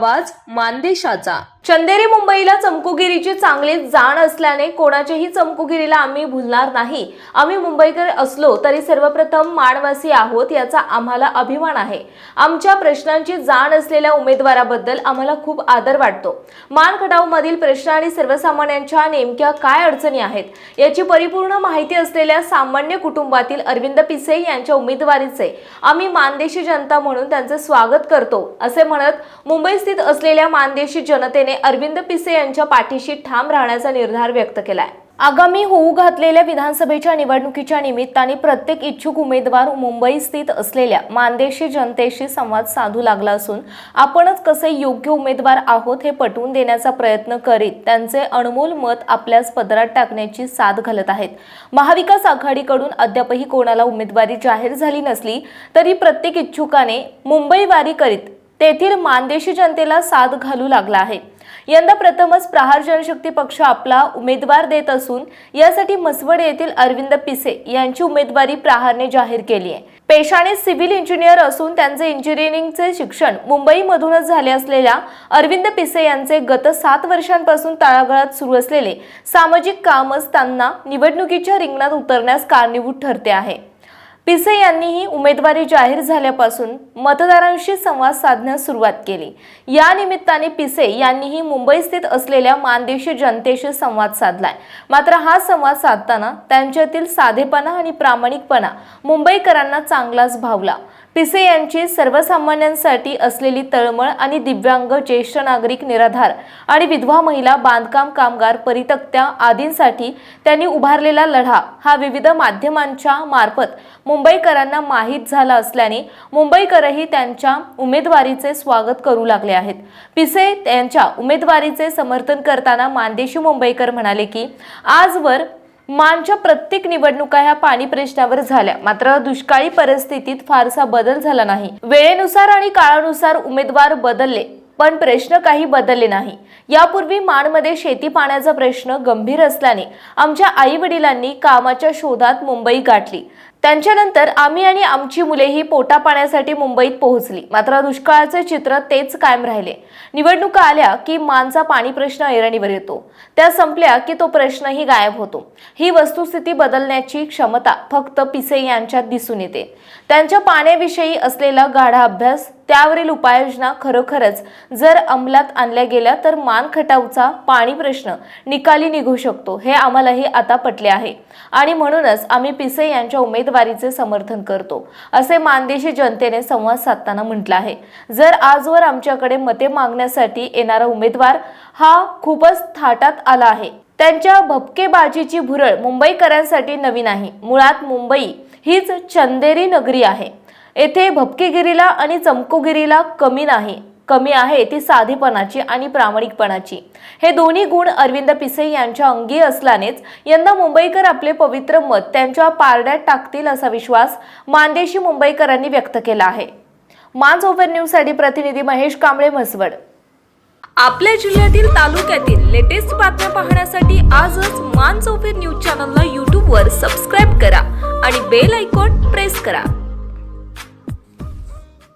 आवाज मानदेशाचा. चंदेरी मुंबईला चमकुगिरीची चांगली जाण असल्याने कोणाच्याही चमकुगिरीला आम्ही भुलणार नाही. आम्ही मुंबईकर असलो तरी सर्वप्रथम माणवासी आहोत याचा आम्हाला अभिमान आहे. आमच्या प्रश्नांची जाण असलेल्या उमेदवाराबद्दल आम्हाला खूप आदर वाटतो. मान खटावमधील प्रश्न आणि सर्वसामान्यांच्या नेमक्या काय अडचणी आहेत याची परिपूर्ण माहिती असलेल्या सामान्य कुटुंबातील अरविंद पिसे यांच्या उमेदवारीचे आम्ही मानदेशी जनता म्हणून त्यांचे स्वागत करतो असे म्हणत मुंबई उपस्थित असलेल्या मानदेशी जनतेने अरविंद पिसे यांच्या पाठीशी ठाम राहण्याचा निर्धार व्यक्त केलाय. आगामी होऊ घातलेल्या विधानसभेच्या निवडणुकीच्या निमित्ताने प्रत्येक इच्छुक उमेदवार मुंबई स्थित असलेल्या मानदेशी जनतेशी संवाद साधू लागला असून आपणच कसे योग्य उमेदवार आहोत हे पटवून देण्याचा प्रयत्न करीत त्यांचे अनमोल मत आपल्याच पदरात टाकण्याची साथ घालत आहेत. महाविकास आघाडीकडून अद्यापही कोणाला उमेदवारी जाहीर झाली नसली तरी प्रत्येक इच्छुकाने मुंबईवारी करीत तेथील मानदेशी जनतेला साथ घालू लागला आहे. यंदा प्रथमच प्रहार जनशक्ती पक्ष आपला उमेदवार देत असून यासाठी मसवड येथील अरविंद पिसे यांची उमेदवारी प्रहारने जाहीर केली आहे. पेशाने सिव्हिल इंजिनियर असून त्यांचे इंजिनिअरिंगचे शिक्षण मुंबईमधूनच झाले असलेल्या अरविंद पिसे यांचे गत सात वर्षांपासून तळागाळात सुरू असलेले सामाजिक कामच त्यांना निवडणुकीच्या रिंगणात उतरण्यास कारणीभूत ठरते आहे. पिसे यांनीही उमेदवारी जाहीर झाल्यापासून मतदारांशी संवाद साधण्यास सुरुवात केली. या निमित्ताने पिसे यांनीही मुंबई स्थित असलेल्या मानदेशी जनतेशी संवाद साधलाय. मात्र हा संवाद साधताना त्यांच्यातील साधेपणा आणि प्रामाणिकपणा मुंबईकरांना चांगलाच भावला. पिसे यांची सर्वसामान्यांसाठी असलेली तळमळ आणि दिव्यांग ज्येष्ठ नागरिक निराधार आणि विधवा महिला बांधकाम कामगार परितक्त्या आदींसाठी त्यांनी उभारलेला लढा हा विविध माध्यमांच्या मार्फत मुंबईकरांना माहीत झाला असल्याने मुंबईकरही त्यांच्या उमेदवारीचे स्वागत करू लागले आहेत. पिसे त्यांच्या उमेदवारीचे समर्थन करताना मानदेशी मुंबईकर म्हणाले की आजवर मानच्या प्रत्येक निवडणुका ह्या पाणी प्रश्नावर झाल्या. मात्र दुष्काळी परिस्थितीत फारसा बदल झाला नाही. वेळेनुसार आणि काळानुसार उमेदवार बदलले पण प्रश्न काही बदलले नाही. यापूर्वी माणमध्ये शेती पाण्याचा प्रश्न गंभीर असल्याने आमच्या आई वडिलांनी कामाच्या शोधात मुंबई गाठली. त्यांच्यानंतर आम्ही आणि आमची मुलेही पोटा पाण्यासाठी मुंबईत पोहोचली. मात्र दुष्काळाचे चित्र तेच कायम राहिले. निवडणुका आल्या की मानचा पाणी प्रश्न ऐरणीवर येतो. त्या संपल्या की तो प्रश्नही गायब होतो. ही वस्तुस्थिती बदलण्याची क्षमता फक्त पिसे यांच्यात दिसून येते. त्यांच्या पाण्याविषयी असलेला गाढा अभ्यास त्यावरील उपाययोजना खरोखरच जर अंमलात आणल्या गेल्या तर मान खटावचा पाणी प्रश्न निकाली निघू शकतो हे आम्हालाही आता पटले आहे. आणि म्हणूनच आम्ही पिसे यांच्या उमेदवारीचे समर्थन करतो असे मानदेशी जनतेने संवाद साधताना म्हटलं आहे. जर आजवर आमच्याकडे मते मागण्यासाठी येणारा उमेदवार हा खूपच थाटात आला आहे. त्यांच्या भपकेबाजीची भुरळ मुंबईकरांसाठी नवीन आहे. मुळात मुंबई हीच चंदेरी नगरी आहे. येथे भपकेगिरीला आणि चमकोगिरीला कमी नाही. कमी आहे ती साधेपणाची आणि प्रामाणिकपणाची. हे दोन्ही गुण अरविंद पिसे यांच्या अंगी असल्यानेच यंदा मुंबईकर आपले पवित्र मत त्यांच्या पारड्यात टाकतील असा विश्वास मानदेशी मुंबईकरांनी व्यक्त केला आहे. मान्स ओव्हर न्यूजसाठी प्रतिनिधी महेश कांबळे म्हसवड. आपल्या जिल्ह्यातील तालुक्यातील लेटेस्ट बातम्या पाहण्यासाठी आजच मान चौफेर न्यूज चॅनलला यूट्यूबवर सबस्क्राईब करा आणि बेल आयकॉन प्रेस करा.